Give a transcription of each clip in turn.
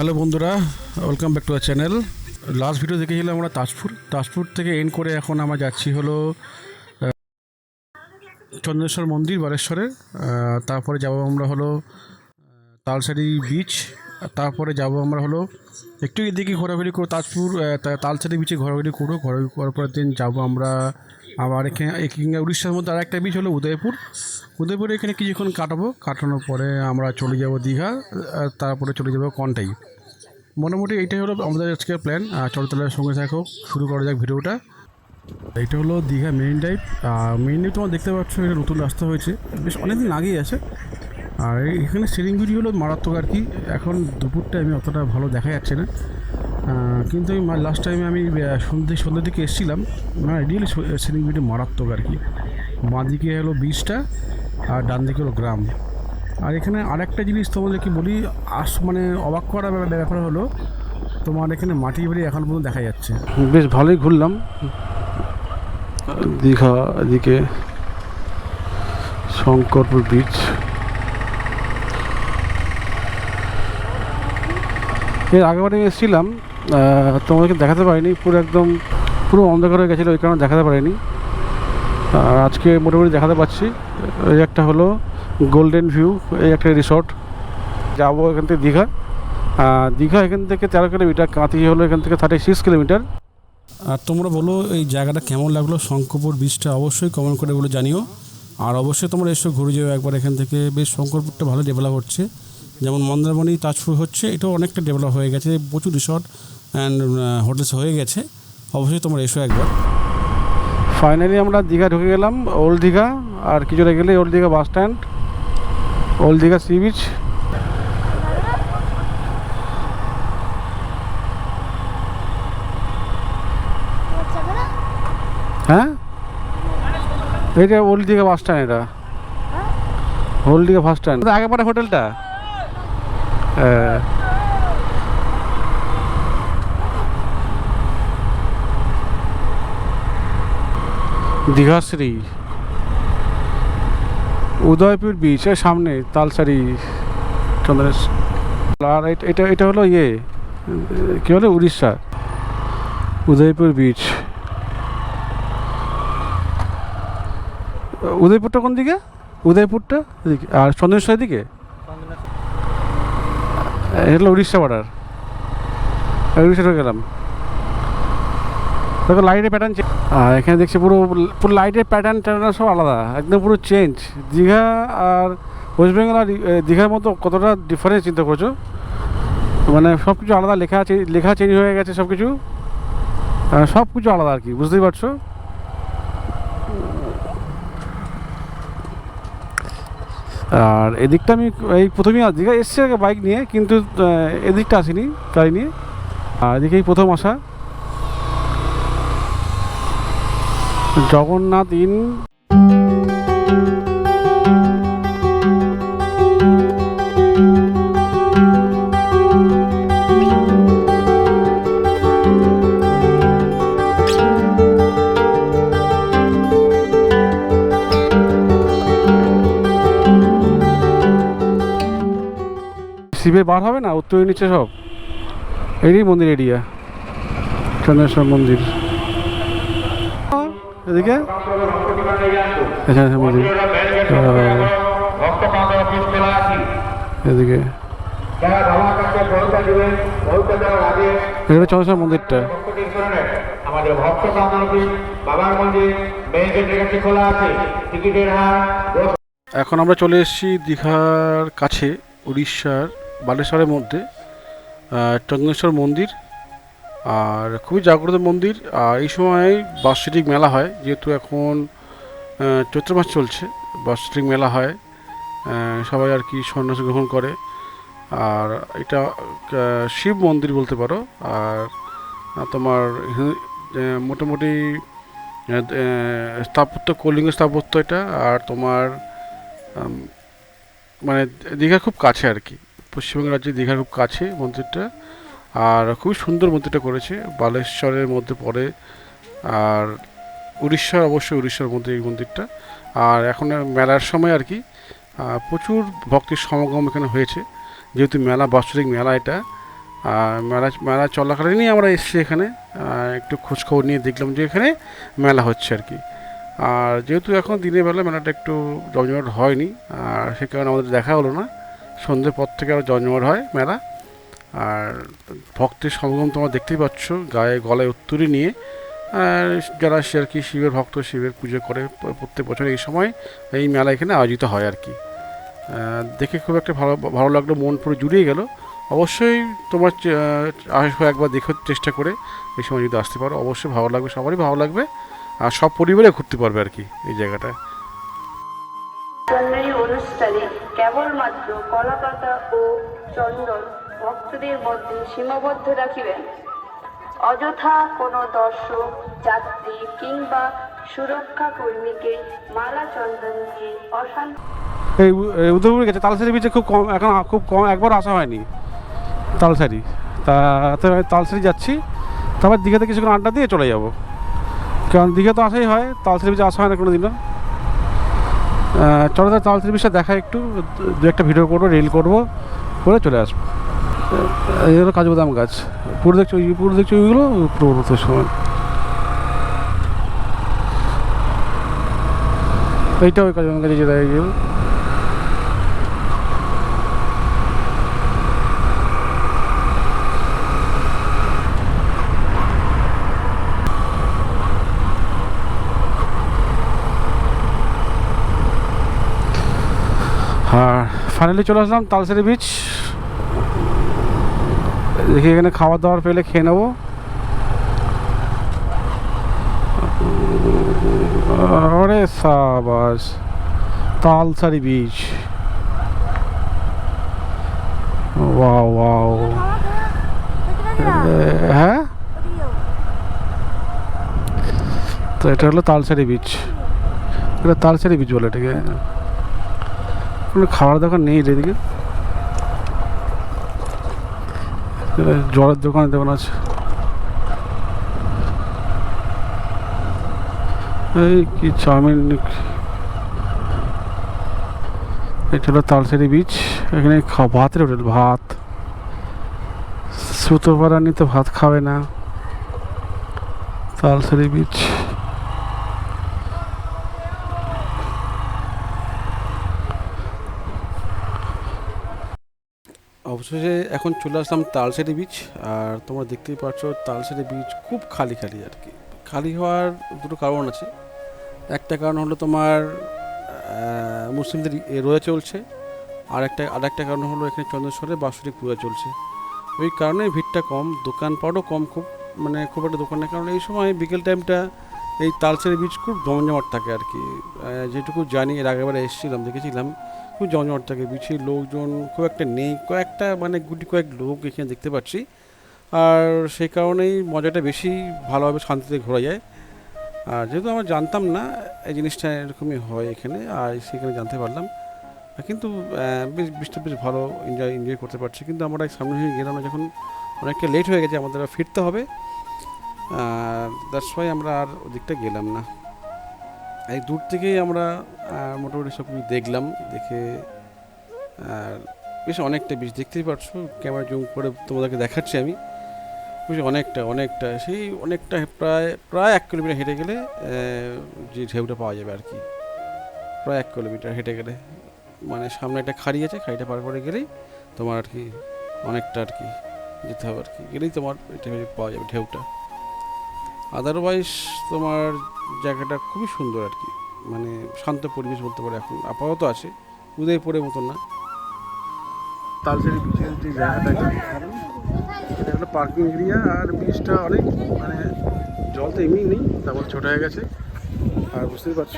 Hello বন্ধুরা welcome back to our channel last video দেখেছিলাম আমরা তাজপুর। তাজপুর থেকে এন্ড করে এখন আমরা যাচ্ছি হলো চন্দ্রেশ্বর মন্দির বালেশ্বরের আহ, তারপরে যাব আমরা হলো তালসারি বিচ তারপরে যাব আমরা হলো একটু এদিকে ঘোরাঘুরি করে তাজপুর তালসারি বিচে ঘোরাঘুরি করব। ঘোরাঘুরি করার পরের দিন যাব আমরা আবার এখানে এখানে উড়িষ্যার মধ্যে আর একটা বিচ হলো উদয়পুর। উদয়পুরে এখানে কিছুক্ষণ কাটাবো। কাটানোর পরে আমরা চলে যাব দীঘা তারপরে চলে যাব কন্টাই। মোটামুটি এইটাই হলো আমাদের আজকের প্ল্যান চলো তাহলে সঙ্গে থাকো। শুরু করা যাক ভিডিওটা। এইটা হলো দীঘা মেইন ড্রাইভ আর মেইন ড্রাইভ তোমার দেখতে পাচ্ছ, এটা নতুন রাস্তা হয়েছে। বেশ অনেকদিন আগেই আছে। আর এখানে শিলিগুড়ি হলো মারাত্মক আর কি। এখন দুপুরটা আমি অতটা ভালো দেখা যাচ্ছে না। কিন্তু আমি লাস্ট টাইমে আমি সন্ধ্যে সন্ধ্যের দিকে এসেছিলাম। মানে রিয়েলি সিলিং শিলিগুড়ি মারাত্মক আর কি। বাঁ দিকে হলো বীজটা আর ডান দিকে হলো গ্রাম। আর এখানে আরেকটা জিনিস তোমাদেরকে বলি, আস মানে অবাক করা ব্যাপার হলো, তোমার এখানে মাটি বাড়ি এখন পর্যন্ত দেখা যাচ্ছে। বেশ ভালোই ঘুরলাম। দীঘা এদিকে শঙ্করপুর বিচ এর আগেবারে আমি এসেছিলাম তোমাদেরকে দেখাতে পারিনি, পুরো একদম, পুরো অন্ধকার হয়ে গেছিল, ওই কারণে দেখাতে পারিনি। আর আজকে মোটামুটি দেখাতে পাচ্ছি, এই একটা হলো গোল্ডেন ভিউ এই একটা রিসর্ট যাব এখান থেকে দীঘা। দীঘা এখান থেকে তেরো কিলোমিটার, কাঁথি হলো এখান থেকে থার্টি সিক্স কিলোমিটার। আর তোমরা বলো, এই জায়গাটা কেমন লাগল? শঙ্করপুর বীচটা অবশ্যই কমেন্ট করে বলে জানিও। আর অবশ্যই তোমরা এসে ঘুরে যাও একবার এখান থেকে। বেশ, শঙ্করপুরটা ভালো ডেভেলপ হচ্ছে। যেমন মন্দারমণি, তাজপুর হচ্ছে, এটাও অনেকটা ডেভেলপ হয়ে গেছে। প্রচুর রিসর্ট অ্যান্ড হোটেলস হয়ে গেছে। অবশ্যই তোমরা এসো একবার। ফাইনালি আমরা দীঘা ঢুকে গেলাম ওল্ড দীঘা আর কিছুটা গেলে old Digha bus stand old Digha sea beach হ্যাঁ? এইটা ওল্ড দীঘা বাস স্ট্যান্ড এটা। ওল্ড দীঘা বাস স্ট্যান্ড আগে পরে হোটেলটা হ্যাঁ। দীঘাশ্রী উদয়পুর বিচ এর সামনে তালসারি চন্দ্রেশ আর এটা- এটা হলো ইয়ে কী বলে, উড়িষ্যা। উদয়পুর বিচ উদয়পুরটা কোন দিকে? উদয়পুরটা আর চন্দ্রেশ্বর দিকে? এটা হলো উড়িষ্যা বর্ডার উড়িষ্যা গেলাম। দেখো লাইটের প্যাটার্ন আর এখানে দেখছি পুরো পুরো লাইটের প্যাটার্ন ট্যাটার্ন সব আলাদা, একদম পুরো চেঞ্জ দীঘা আর ওয়েস্ট বেঙ্গল আর দীঘার মতো কতটা ডিফারেন্স চিন্তা করছ? মানে সব কিছু আলাদা, লেখা লেখা চেঞ্জ হয়ে গেছে সব কিছু সব কিছু আলাদা আর কি, বুঝতেই পারছ? আর এদিকটা আমি এই প্রথমেই দীঘা এসছি বাইক নিয়ে, কিন্তু এদিকটা আসিনি, গাড়ি নিয়ে। আর এদিকেই প্রথম আসা। জগন্নাথ ইন শিবে বার হবে না? উত্তর নিচে সব। এরই মন্দির এরিয়া। চন্দ্রেশ্বর মন্দির। এদিকে? আচ্ছা আচ্ছা এদিকে। এটা মন্দিরটা। আমাদের ভক্তকান্ত অফিস বাবার মন্দির মেইন গেটের খোলা আছে টিকিটের হার এখন আমরা চলে এসেছি দীঘার কাছে উড়িষ্যার বালেশ্বরের মধ্যে চন্দ্রেশ্বর মন্দির। আর খুবই জাগ্রত মন্দির। আর এই সময় বার্ষিক মেলা হয়, যেহেতু এখন চৈত্র মাস চলছে বার্ষিক মেলা হয় সবাই আর কি সন্ন্যাস গ্রহণ করে। আর এটা শিব মন্দির বলতে পারো। আর তোমার মোটামুটি স্থাপত্য কলিঙ্গ স্থাপত্য এটা। আর তোমার মানে দীঘার খুব কাছে আর কি। পশ্চিমবঙ্গ রাজ্যে দীঘার খুব কাছে মন্দিরটা। আর খুবই সুন্দর মন্দিরটা করেছে। বালেশ্বরের মধ্যে পড়ে। আর উড়িষ্যার, অবশ্যই উড়িষ্যার মধ্যে এই মন্দিরটা। আর এখন মেলার সময় আর কি প্রচুর ভক্তের সমাগম এখানে হয়েছে। যেহেতু মেলা, বাৎসরিক মেলা এটা মেলা মেলা চলাকালীনই আমরা এসেছি এখানে। একটু খোঁজখবর নিয়ে দেখলাম যে এখানে মেলা হচ্ছে আর কি। আর যেহেতু এখন দিনের বেলা মেলাটা একটু জমজমাট হয়নি, আর সে কারণে আমাদের দেখা হলো না। সন্ধ্যের পর থেকে আরও জমজমাট হয় মেলা। আর ভক্তের সমাগম তোমরা দেখতেই পাচ্ছ, গায়ে গলায় উত্তরি নিয়ে। আর যারা আর কি শিবের ভক্ত, শিবের পুজো করে প্রত্যেক বছর এই সময় এই মেলা এখানে আয়োজিত হয় আর কি। দেখে খুব একটা ভালো ভালো লাগল, মন পুরো জুড়িয়ে গেল। অবশ্যই তোমার আসবে একবার দেখার চেষ্টা করে এই সময় যদি আসতে পারো। অবশ্যই ভালো লাগবে, সবারই ভালো লাগবে। আর সব পরিবারে ঘুরতে পারবে আর কি এই জায়গাটা। কেবলমাত্র কলাপাতা ও চন্দন ভক্তদের মধ্যে সীমাবদ্ধ রাখিবেন। অযথা কোনো দর্শক, যাত্রী কিংবা সুরক্ষা কর্মীকে মালা চন্দন দিয়ে অশান্তি এই উদয়পুরে গেছে। তালসারি বিচে খুব কম এখন খুব কম একবার আসা হয়নি তালসারি। তা তালসারি যাচ্ছি। তারপর দীঘাতে কিছুক্ষণ আড্ডা দিয়ে চলে যাব। কারণ দীঘা তো আসাই হয়। তালসারি বিচে আসা হয় না কোনো দিনও চলো তালসারি বিচটা দেখা একটু। দু একটা ভিডিও করব রিল করব করে চলে আসব। আহ, এই হলো কাজু বাদাম গাছ। পুরো দেখছ পুরো দেখছ ওইগুলো পুরো তো সময়। এইটা ওই কাজু বাদাম গাছ যেটা এইগুলো আর ফাইনালি চলে আসলাম তালসারি বিচ দেখি এখানে খাবার দাবার পেলে খেয়ে নেব। আরে সাবাস, তালসারি বিচ ওয়াও ওয়াও। হ্যাঁ? তো এটা হলো তালসারি বিচ এটা তালসারি বিচ বলে এটাকে। কোনো খাবার দোকান নেই এদিকে এটা জলের দোকান দোকান আছে। এই কি চাউমিন এটা হলো তালসেরি বিচ। এখানে ভাতের হোটেল, ভাত। সুতো সুতোপাড়ানি তো ভাত খাবে না। তালসেরি বিচ। অবশেষে এখন চলে আসলাম তালসারি বিচ আর তোমরা দেখতেই পাচ্ছ তালসারি বিচ খুব খালি খালি আর কি। খালি হওয়ার দুটো কারণ আছে। একটা কারণ হলো তোমার মুসলিমদের রোজা চলছে। আর একটা আর একটা কারণ হলো এখানে চন্দ্রেশ্বরে বাৎসরিক পূজা চলছে। ওই কারণে ভিড়টা কম, দোকানপাটও কম খুব মানে খুব একটা দোকানের কারণ এই সময় বিকেল টাইমটা এই তালসারি বিচ খুব জমজমাট থাকে আর কি যেটুকু জানি, এর আগেবারে এসেছিলাম, দেখেছিলাম। খুব জমজমাট থাকে বিচে লোকজন খুব একটা নেই, কয়েকটা মানে গুটি কয়েক লোক এখানে দেখতে পাচ্ছি। আর সেই কারণেই মজাটা বেশি ভালোভাবে শান্তিতে ঘোরা যায়। আর যেহেতু আমরা জানতাম না, এই জিনিসটা এরকমই হয় এখানে, আর সেখানে জানতে পারলাম। কিন্তু বেশ বৃষ্টি বেশ ভালো এনজয় এনজয় করতে পারছি। কিন্তু আমরা সামনে গেলাম যখন অনেকটা লেট হয়ে গেছে, আমাদের ফিরতে হবে। দ্যাটস ওয়াই আমরা আর ওদিকটা গেলাম না। এই দূর থেকেই আমরা মোটামুটি সব কিছু দেখলাম, দেখে বেশ অনেকটা বেশ দেখতেই পারছ ক্যামেরা জুম করে তোমাদেরকে দেখাচ্ছি আমি। বেশ অনেকটা অনেকটা, সেই অনেকটা প্রায় প্রায় এক কিলোমিটার হেঁটে গেলে যে ঢেউটা পাওয়া যাবে আর কি। প্রায় এক কিলোমিটার হেঁটে গেলে মানে সামনে একটা খাড়ি আছে, খাড়িটা পার করে গেলেই তোমার আর কি, অনেকটা আর কি, যেতে হবে আর কি। গেলেই তোমার এটা পাওয়া যাবে ঢেউটা। আদারওয়াইজ তোমার জায়গাটা খুবই সুন্দর আর কি। মানে শান্ত পরিবেশ বলতে পারে এখন। আপাতত আছে। উদয়পুরের মতো না। তালসারি যে জায়গাটা এটা হলো পার্কিং এরিয়া আর বিচটা অনেক মানে জল তো এমনি নেই, তারপর ছোট হয়ে গেছে। আর বুঝতেই পারছ।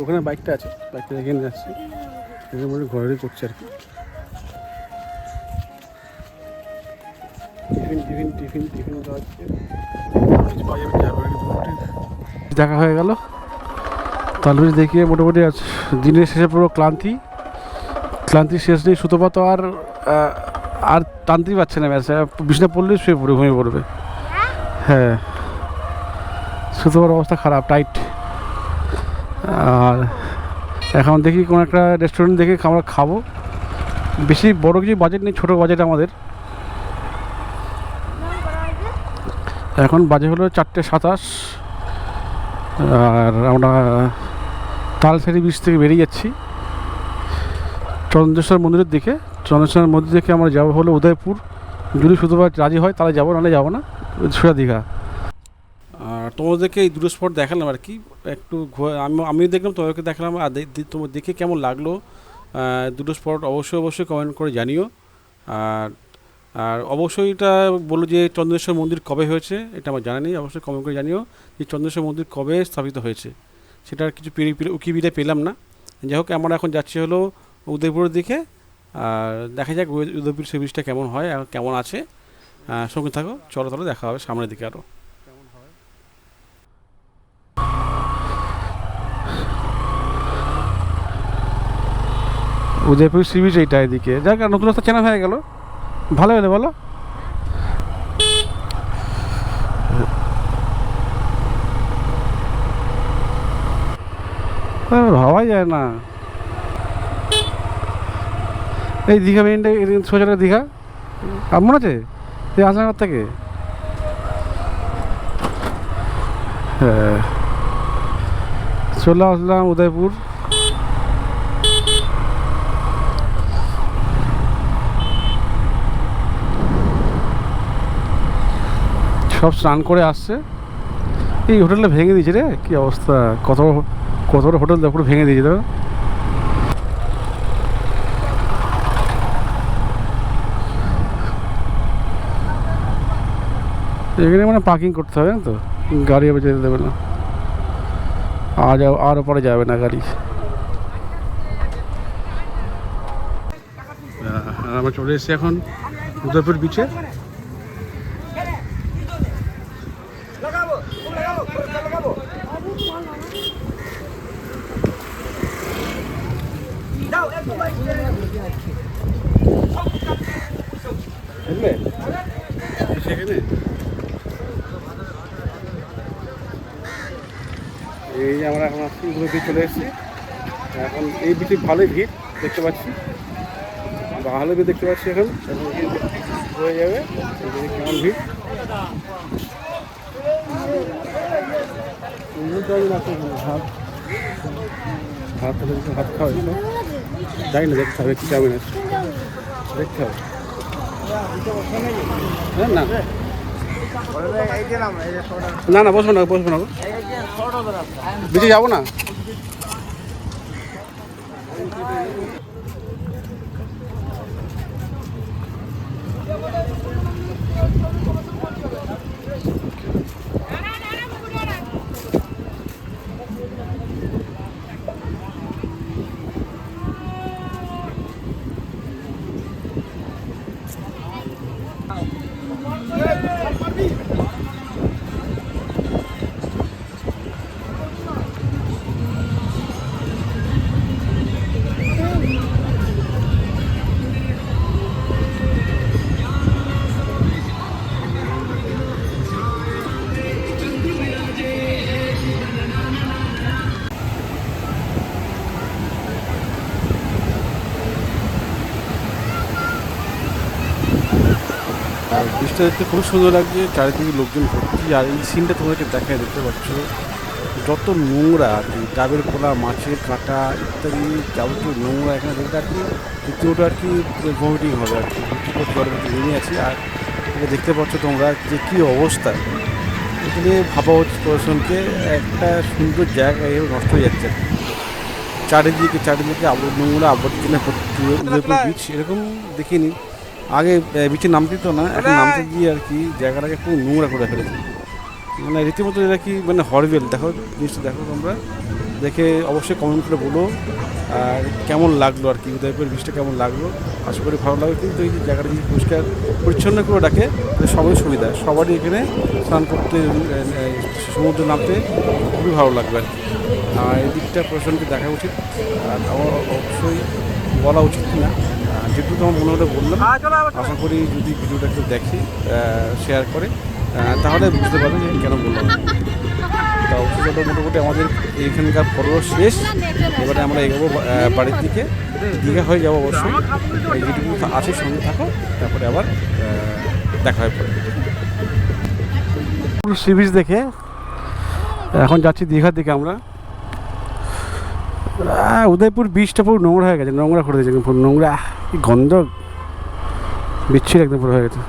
ওখানে বাইকটা আছে। বাইকটা রেখে নিয়ে যাচ্ছি। এখানে মনে ঘোরাঘুরি করছে আর কি। টিফিন টিফিন টিফিন টিফিন দেখা হয়ে গেল। তালবিজ দেখিয়ে মোটামুটি আজ দিনের শেষে পুরো ক্লান্তি। ক্লান্তি শেষ নেই সুতোপা তো আর আর টানতেই পারছে না ম্যাচে। বিছনা পড়লেই শুয়ে পড়ে ঘুমিয়ে পড়বে। হ্যাঁ। সুতোপার অবস্থা খারাপ, টাইট। আর এখন দেখি কোনো একটা রেস্টুরেন্ট দেখে আমরা খাব। বেশি বড় কিছু বাজেট নেই, ছোটো বাজেট আমাদের। এখন বাজে হলো চারটে সাতাশ। আর আমরা তালসারি বীজ থেকে বেরিয়ে যাচ্ছি। চন্দ্রেশ্বর মন্দিরের দিকে। চন্দ্রেশ্বর মন্দির থেকে আমরা যাব হলো উদয়পুর। যদি শুধুবার রাজি হয়, তাহলে যাব, নাহলে যাব না। সোজা দীঘা। আর তোমাদেরকে এই দুটো স্পট দেখালাম আর কি। একটু আমি, আমিও দেখলাম, তোমাদেরকে দেখালাম। আর তোমার দেখে কেমন লাগল দুটো স্পট অবশ্যই অবশ্যই কমেন্ট করে জানিও। আর আর অবশ্যই এটা বলল যে চন্দ্রেশ্বর মন্দির কবে হয়েছে, এটা আমার জানা নেই, অবশ্যই কমেন্ট করে জানিও যে চন্দ্রেশ্বর মন্দির কবে স্থাপিত হয়েছে। সেটার কিছু উকিবিটা পেলাম না। যাই হোক, আমরা এখন যাচ্ছি হলো উদয়পুরের দিকে। আর দেখা যাক উদয়- উদয়পুর সি বিচটা কেমন হয় আর কেমন আছে। সঙ্গে থাকো, চলো তাহলে দেখা হবে সামনের দিকে আরও উদয়পুর সি বিচ এইটা এদিকে। যাক নতুন রাস্তা চেনা হয়ে গেল। ভালো হলে, বলো। ভাবাই যায় না। এই দীঘা মেনটা সোজা দীঘা? আর মনে আছে? এই আসানগর থেকে? হ্যাঁ। চলে আসলাম উদয়পুর। সব স্নান করে আসছে। এই হোটেলটা ভেঙে দিয়েছে রে, কি অবস্থা? কত কত বড় হোটেল পুরো ভেঙে দিয়েছে তো এখানে মানে পার্কিং করতে হবে তো? গাড়ি আবার যেতে দেবে না। আর আর ওপরে যাবে না গাড়ি। আমরা চলে এসেছি এখন উদয়পুর বিচে এই যে আমরা এখন আসছি উদয়পুর চলে এসেছি। এখন এই বিচে ভালোই ভিড় দেখতে পাচ্ছি। ভালো ভিড় দেখতে পাচ্ছি এখন। হয়ে যাবে কেমন ভিড়। ভাত ভাত খাওয়া যাই না, দেখতে হবে কি আছে। দেখতে হবে। হ্যাঁ না। না বসবো না বসবো না। বিচে যাব না? আর বৃষ্টিটা দেখতে খুব সুন্দর লাগছে, চারিদিকে লোকজন ভর্তি, আর এই সিনটা তোমাদেরকে দেখায় দেখতে পাচ্ছ। যত নোংরা আর কি, ডাবের খোলা মাছের কাঁটা ইত্যাদি যাবতীয় নোংরা এখানে দেখতে আর কি, দ্বিতীয়টা আর কি ভমিটিং হবে আর কি নেমে আছি। আর এটা দেখতে পাচ্ছ তোমরা যে কী অবস্থা। এখানে ভাবা হচ্ছে প্রশাসনকে একটা সুন্দর জায়গা এভাবে নষ্ট হয়ে যাচ্ছে। চারিদিকে চারিদিকে আবর নোংরা, আবর্জনা ভর্তি বিচ এরকম দেখিনি। আগে বিচে নামতে তো না এখন নামতে গিয়ে আর কি জায়গাটাকে খুব নোংরা করে ফেলেছে। মানে রীতিমতো এটা কি মানে হরবেল দেখো জিনিসটা দেখো তোমরা। দেখে অবশ্যই কমেন্ট করে বলো আর কেমন লাগল আর কি উদয়পুর বীজটা কেমন লাগল? আশা করি ভালো লাগবে কিন্তু এই যে জায়গাটা যদি পরিষ্কার পরিচ্ছন্ন করে রাখে সবারই সুবিধা। সবারই এখানে স্নান করতে সমুদ্রে নামতে খুবই ভালো লাগবে আর কি। আর এই দিকটা প্রশাসনকে দেখা উচিত আর আমার অবশ্যই বলা উচিত না যেটুকু আমার মনে হলে বললাম আশা করি যদি ভিডিওটা একটু দেখে শেয়ার করে তাহলে বুঝতে পারবে যে কেন বললাম। তা অবশেষে তো মোটামুটি আমাদের এইখানকার পর্ব শেষ। এবারে আমরা এগোবো বাড়ির দিকে। দীঘা হয়ে যাব অবশ্যই। এই যেটুকু আছে সঙ্গে থাকো তারপরে আবার দেখা হয় পরে সি বিচ দেখে এখন যাচ্ছি দীঘার দিকে আমরা। উদয়পুর বিচটা পুরো নোংরা হয়ে গেছে নোংরা করে দিয়েছে পুরো নোংরা। গন্ধ বিচ্ছির একদম পুরো হয়ে গেছে।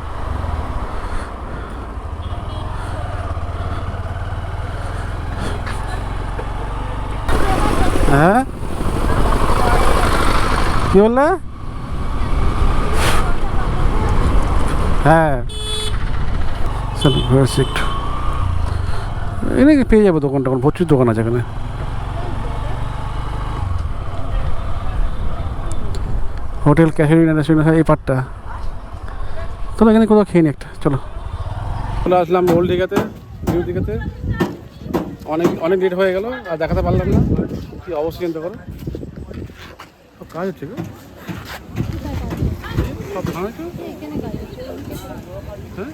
হ্যাঁ? কি বললে? হ্যাঁ। চল একটু। এখানে পেয়ে যাব দোকান টোকান প্রচুর দোকান আছে এখানে। হোটেল ক্যাফে রেস্টুরেন্ট এই পার্টটা চলো এখানে কোথাও খেয়ে নি একটা, চলো। চলে আসলাম ওল্ড দিঘাতে, নিউ দীঘাতে। অনেক অনেক লেট হয়ে গেল, আর দেখাতে পারলাম না। কি অবশ্যই চিন্তা করো। কাজ হচ্ছে গো? হ্যাঁ?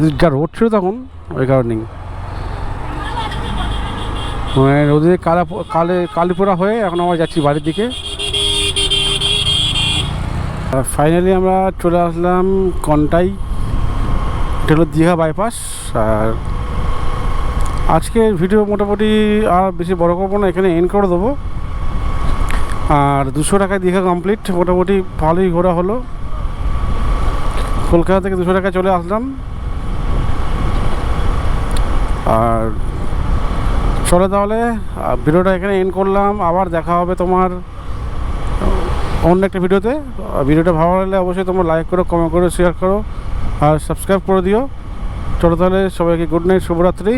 কিন্তু যা রোদ ছিল তখন? ওই কারণেই রোদে কালা কালে কালিপোড়া হয়ে এখন আমরা যাচ্ছি বাড়ির দিকে। ফাইনালি আমরা চলে আসলাম কন্টাই। এটা হলো দীঘা বাইপাস আর আজকের ভিডিও মোটামুটি আর বেশি বড় করব না, এখানে এন্ড করে দেবো। আর দুশো টাকায় দীঘা কমপ্লিট মোটামুটি ভালোই ঘোরা হলো। কলকাতা থেকে দুশো টাকায় চলে আসলাম। আর চলো তাহলে ভিডিওটা এখানে এন্ড করলাম। আবার দেখা হবে তোমার অন্য একটা ভিডিওতে। ভিডিওটা ভালো লাগলে অবশ্যই তোমার লাইক করো কমেন্ট করো শেয়ার করো, আর সাবস্ক্রাইব করে দিও। চলো তাহলে সবাইকে গুড নাইট শুভরাত্রি।